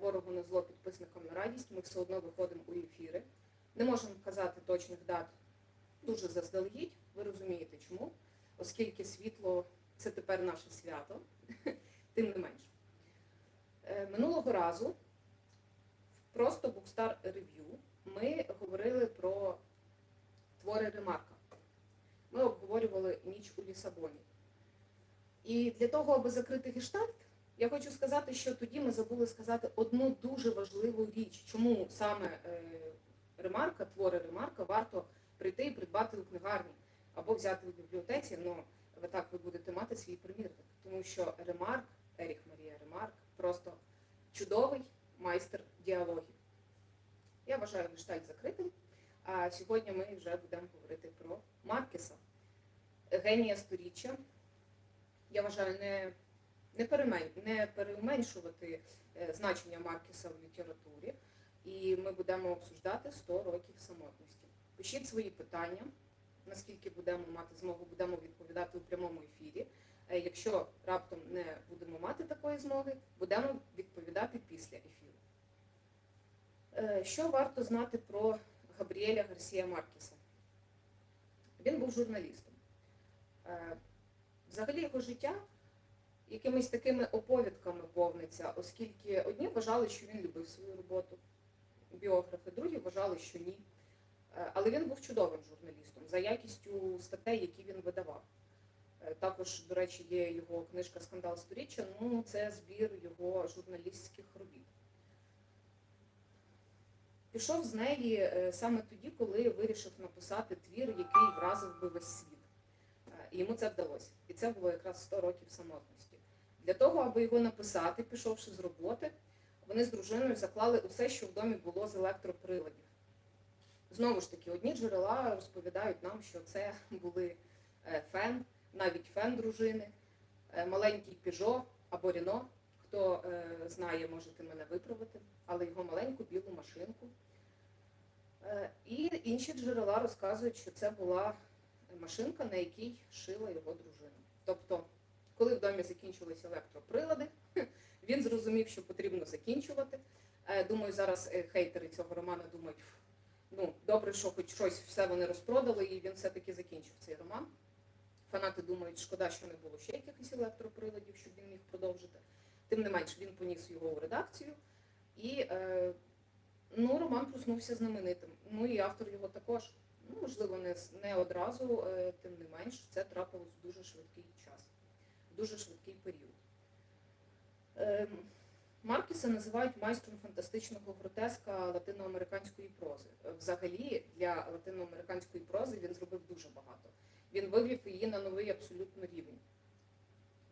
ворогу на зло підписникам на радість. Ми все одно виходимо у ефіри. Не можемо казати точних дат дуже заздалегідь. Ви розумієте чому? Оскільки світло це тепер наше свято, тим не менш. Е, Минулого разу в просто Букстар Рев'ю ми говорили про твори Ремарка. Ми обговорювали ніч у Лісабоні. І для того, аби закрити гештальт, я хочу сказати, що тоді ми забули сказати одну дуже важливу річ, чому саме е, Ремарка, твори Ремарка варто прийти і придбати у книгарні або взяти у бібліотеці, але ви так ви будете мати свій примірник. Тому що Ремарк, Еріх Марія Ремарк, просто чудовий майстер діалогів. Я вважаю гештальт закритим. А сьогодні ми вже будемо говорити про Маркеса, генія сторіччя. Я вважаю, не, не, не переменшувати е, значення Маркеса в літературі. І ми будемо обсуждати 100 років самотності. Пишіть свої питання, наскільки будемо мати змогу, будемо відповідати у прямому ефірі. Е, Якщо раптом не будемо мати такої змоги, будемо відповідати після ефіру. Е, Що варто знати про Габріеля Гарсія Маркеса? Він був журналістом. Взагалі його життя якимись такими оповідками повниться, оскільки одні вважали, що він любив свою роботу, біографи, другі вважали, що ні. Е, Але він був чудовим журналістом за якістю статей, які він видавав. Е, Також, до речі, є його книжка Скандал сторіччя, ну це збір його журналістських робіт. Пішов з неї е, саме тоді, коли вирішив написати твір, який вразив би весь світ. І йому це вдалося. І це було якраз 100 років самотності. Для того, аби його написати, пішовши з роботи, вони з дружиною заклали усе, що в домі було з електроприладів. Знову ж таки, одні джерела розповідають нам, що це були е, фен, навіть фен дружини, е, маленький Піжо або Ріно. Хто е, знає, можете мене виправити, але його маленьку білу машинку. І інші джерела розказують, що це була машинка, на якій шила його дружина. Тобто, коли в домі закінчилися електроприлади, він зрозумів, що потрібно закінчувати. Е, Думаю, зараз е, хейтери цього роману думають, ну добре, що хоч щось все вони розпродали, і він все-таки закінчив цей роман. Фанати думають, шкода, що не було ще якихось електроприладів, щоб він міг продовжити. Тим не менш, він поніс його в редакцію, і е, ну, роман проснувся знаменитим. Ну і автор його також. Ну, можливо, не, не одразу, тим не менш, це трапилось в дуже швидкий дуже швидкий період. Ем, Маркеса називають майстром фантастичного гротеска латиноамериканської прози. Е, Взагалі, для латиноамериканської прози він зробив дуже багато. Він вивів її на новий абсолютно рівень.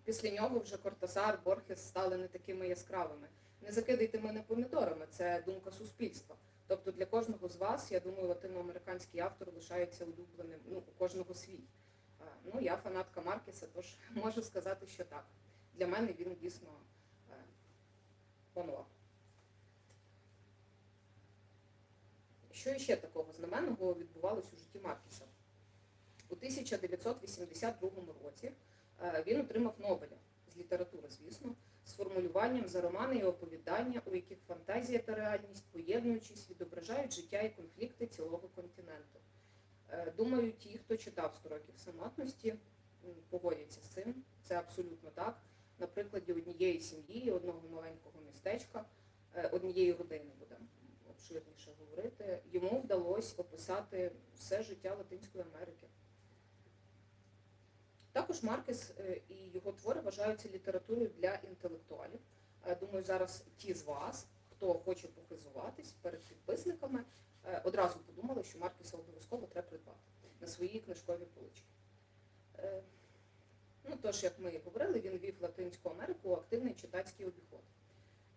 Після нього вже Кортасар, Борхес стали не такими яскравими. Не закидайте мене помідорами, це думка суспільства. Тобто для кожного з вас, я думаю, латиноамериканський автор лишається улюбленим, ну, у кожного свій. А, Ну, я фанатка Маркеса, тож можу сказати, що так. Для мене він дійсно е, панував. Що ще такого знаменного відбувалося у житті Маркеса? У 1982 році е, він отримав Нобеля з літератури, звісно, з формулюванням за романи і оповідання, у яких фантазія та реальність, поєднуючись, відображають життя і конфлікти цілого континенту. Е, Думаю, ті, хто читав «100 років самотності, погодяться з цим. Це абсолютно так. На прикладі однієї сім'ї, одного маленького містечка, е, однієї родини будемо обширніше говорити, йому вдалося описати все життя Латинської Америки. Також Маркес е, і його твори вважаються літературою для інтелектуалів. Думаю, зараз ті з вас, хто хоче похизуватись перед підписниками, одразу подумали, що Маркеса обов'язково треба придбати на свої книжкові полички. Е, Ну, тож, як ми говорили, він вів Латинську Америку у активний читацький обіход.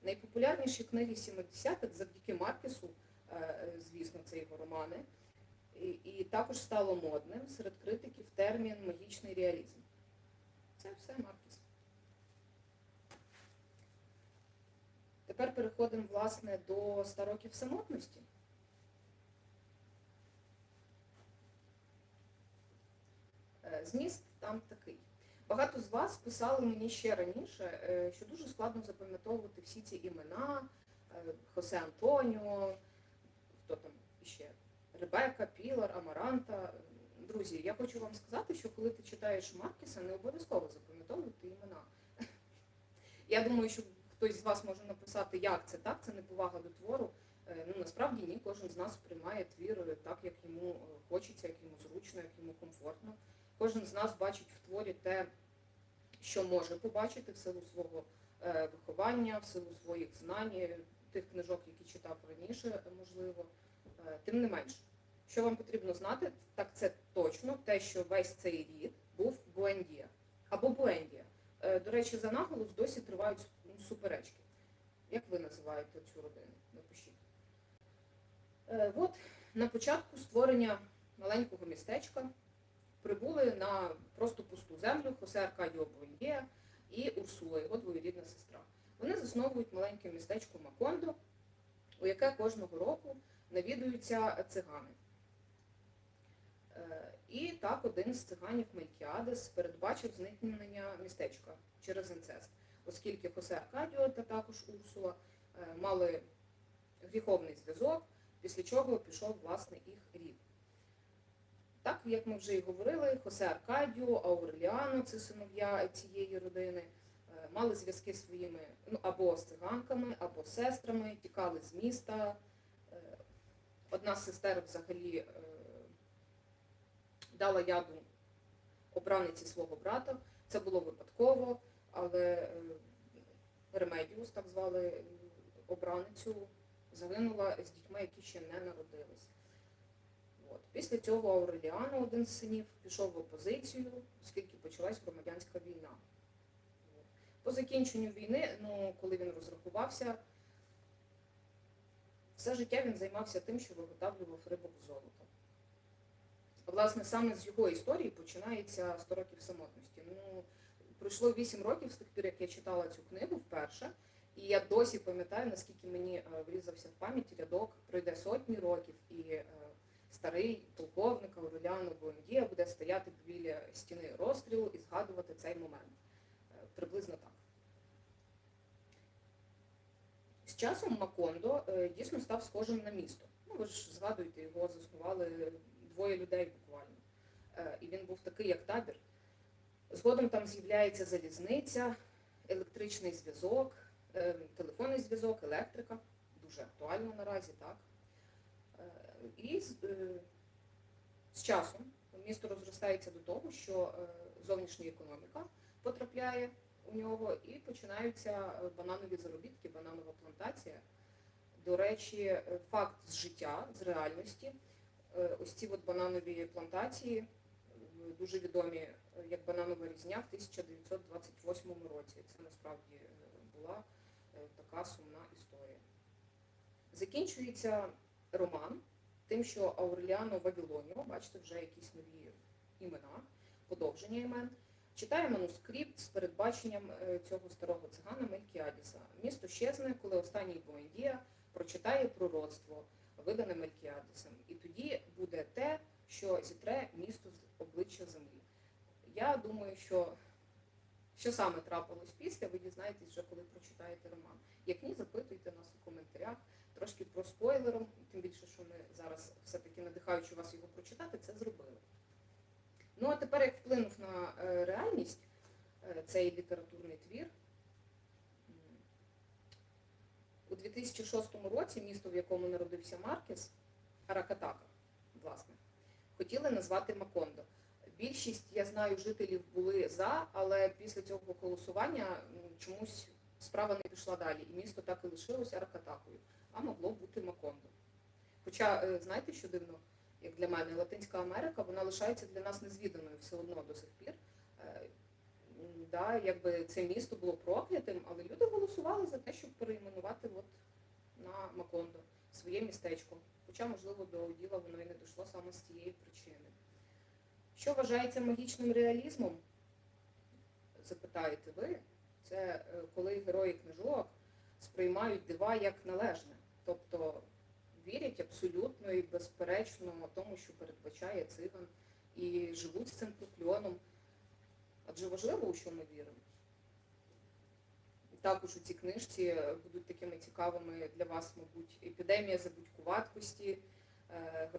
Найпопулярніші книги 70-х завдяки Маркесу, е, е, звісно, це його романи, і, також стало модним серед критиків термін магічний реалізм. Це все Маркес. Тепер переходимо власне до 100 років самотності. Зміст там такий. Багато з вас писали мені ще раніше, е, що дуже складно запам'ятовувати всі ці імена, е, Хосе Антоніо, хто там ще, Ребека, Пілар, Амаранта. Друзі, я хочу вам сказати, що коли ти читаєш Маркіса, не обов'язково запам'ятовувати імена. Я думаю, що хтось з вас може написати, як це так, це неповага до твору. Е, Ну насправді ні, кожен з нас сприймає твір е, так, як йому е, хочеться, як йому зручно, як йому комфортно. Кожен з нас бачить в творі те, що може побачити в силу свого е, виховання, в силу своїх знань, е, тих книжок, які читав раніше, можливо. Е, Тим не менше, що вам потрібно знати, так це точно те, що весь цей рід був Буендія або Буендія. До речі, за наголос досі тривають суперечки. Як ви називаєте цю родину? Напишіть. От на початку створення маленького містечка прибули на просто пусту землю Хосе Аркадіо Буендія і Урсула, його двоюрідна сестра. Вони засновують маленьке містечко Макондо, у яке кожного року навідуються цигани. Е, І так один з циганів Мелькіадес передбачив зникнення містечка через інцест, оскільки Хосе Аркадіо та також Урсула е, мали гріховний зв'язок, після чого пішов власне їх рід. Так, як ми вже і говорили, Хосе Аркадіо, Ауреліано, це синов'я цієї родини, е, мали зв'язки своїми ну, або з циганками, або сестрами, тікали з міста. Е, Одна з сестер взагалі е, дала яду обраниці свого брата. Це було випадково, але Ремедіус, так звали обраницю, загинула з дітьми, які ще не народились. От. Після цього Ауреліано, один з синів, пішов в опозицію, оскільки почалась громадянська війна. По закінченню війни, ну, коли він розрахувався, все життя він займався тим, що виготовлював рибок золота. Власне, саме з його історії починається 100 років самотності. Ну, пройшло 8 років з тих пір, як я читала цю книгу вперше, і я досі пам'ятаю, наскільки мені е, врізався в пам'ять рядок, пройде сотні років, і е, старий полковник Ауреліано Буендія буде стояти біля стіни розстрілу і згадувати цей момент. Е, Приблизно так. З часом Макондо е, дійсно став схожим на місто. Ну, ви ж згадуєте, його заснували двоє людей буквально. Е, І він був такий, як табір. Згодом там з'являється залізниця, електричний зв'язок, е, телефонний зв'язок, електрика. Дуже актуально наразі, так. І з, е, з часом місто розростається до того, що е, зовнішня економіка потрапляє у нього і починаються е, бананові заробітки, бананова плантація. До речі, факт з життя, з реальності. Ось ці от бананові плантації, дуже відомі як бананова різня в 1928 році. Це насправді була така сумна історія. Закінчується роман тим, що Ауреліано Вавілоніо, бачите, вже якісь нові імена, подовження імен, читає манускрипт з передбаченням е, цього старого цигана Мелькіадіса. Місто щезне, коли останній Буендія прочитає пророцтво, видане Мелькіадісом. І тоді буде те, що зітре місто з обличчя землі. Я думаю, що що саме трапилось після, ви дізнаєтесь вже, коли прочитаєте роман. Як ні, запитуйте нас у коментарях трошки про спойлером, тим більше, що ми зараз все-таки надихаючи вас його прочитати, це зробили. Ну а тепер як вплинув на е, реальність е, цей літературний твір. У 2006 році місто, в якому народився Маркес, Аракатака, власне, хотіли назвати Макондо. Більшість, я знаю, жителів були за, але після цього голосування чомусь справа не пішла далі, і місто так і лишилося Аракатакою, а могло бути Макондо. Хоча, е, знаєте, що дивно, як для мене, Латинська Америка, вона лишається для нас незвіданою все одно до сих пір. Е, Да, якби це місто було проклятим, але люди голосували за те, щоб перейменувати от на Макондо своє містечко. Хоча, можливо, до діла воно і не дійшло саме з цієї причини. Що вважається магічним реалізмом? Запитаєте ви. Це е, коли герої книжок сприймають дива як належне. Тобто вірять абсолютно і безперечно тому, що передбачає циган, і живуть з цим прокльоном. Адже важливо, у що ми віримо. Також у цій книжці будуть такими цікавими для вас, мабуть, епідемія забудькуватості, е,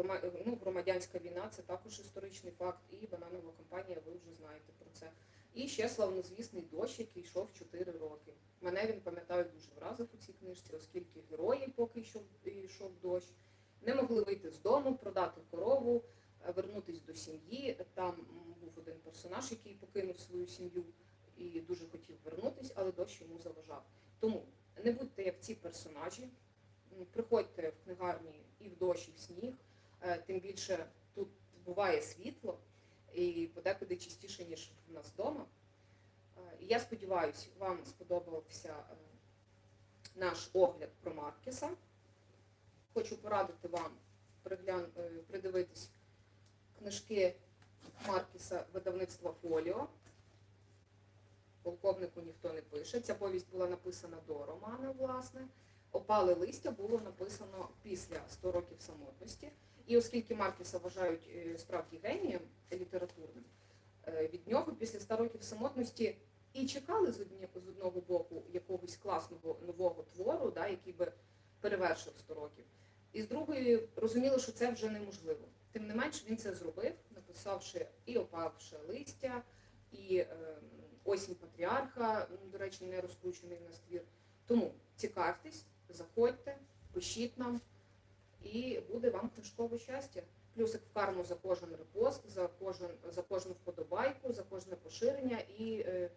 ну, громадянська війна це також історичний факт, і бананова кампанія, ви вже знаєте про це. І ще славнозвісний дощ, який йшов 4 роки. Мене він пам'ятаю дуже вразив у цій книжці, оскільки герої, поки йшов, йшов дощ, не могли вийти з дому, продати корову, вернутись до сім'ї. Там був один персонаж, який покинув свою сім'ю і дуже хотів вернутись, але дощ йому заважав. Тому не будьте як ці персонажі, приходьте в книгарні і в дощ, і в сніг. Е, Тим більше тут буває світло і подекуди частіше, ніж в нас вдома. Я сподіваюся, вам сподобався е, наш огляд про Маркеса. Хочу порадити вам е, придивитись книжки Маркеса видавництва Фоліо. Полковнику ніхто не пише. Ця повість була написана до романа, власне. Опали листя було написано після 100 років самотності. І оскільки Маркеса вважають е, справді генієм літературним, е, від нього після 100 років самотності і чекали з, одного боку якогось класного нового твору, да, який би перевершив 100 років. І з другої розуміли, що це вже неможливо. Тим не менш, він це зробив, написавши і опавше листя, і е, осінь патріарха, до речі, не розкручений в нас твір. Тому цікавтесь, заходьте, пишіть нам, і буде вам книжкове щастя. Плюсик в карму за кожен репост, за кожен за кожну вподобайку, за кожне поширення і е,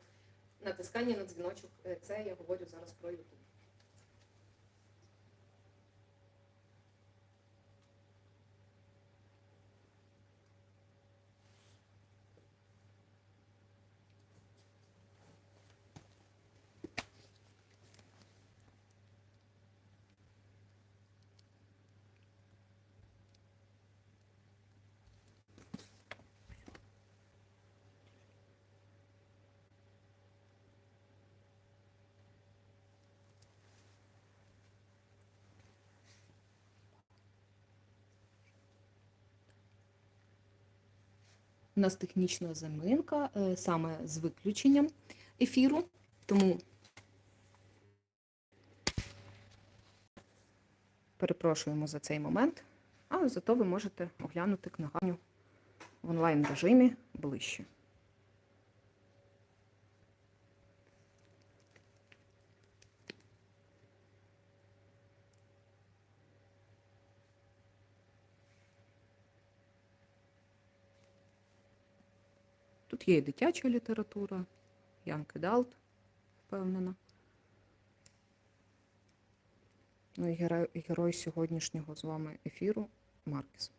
натискання на дзвіночок. Е, Це я говорю зараз про YouTube. У нас технічна заминка е, саме з виключенням ефіру, тому перепрошуємо за цей момент, але зато ви можете оглянути книганю в онлайн режимі ближче. Є і дитяча література, Young Далт, впевнена. Ну і герой, сьогоднішнього з вами ефіру Маркес.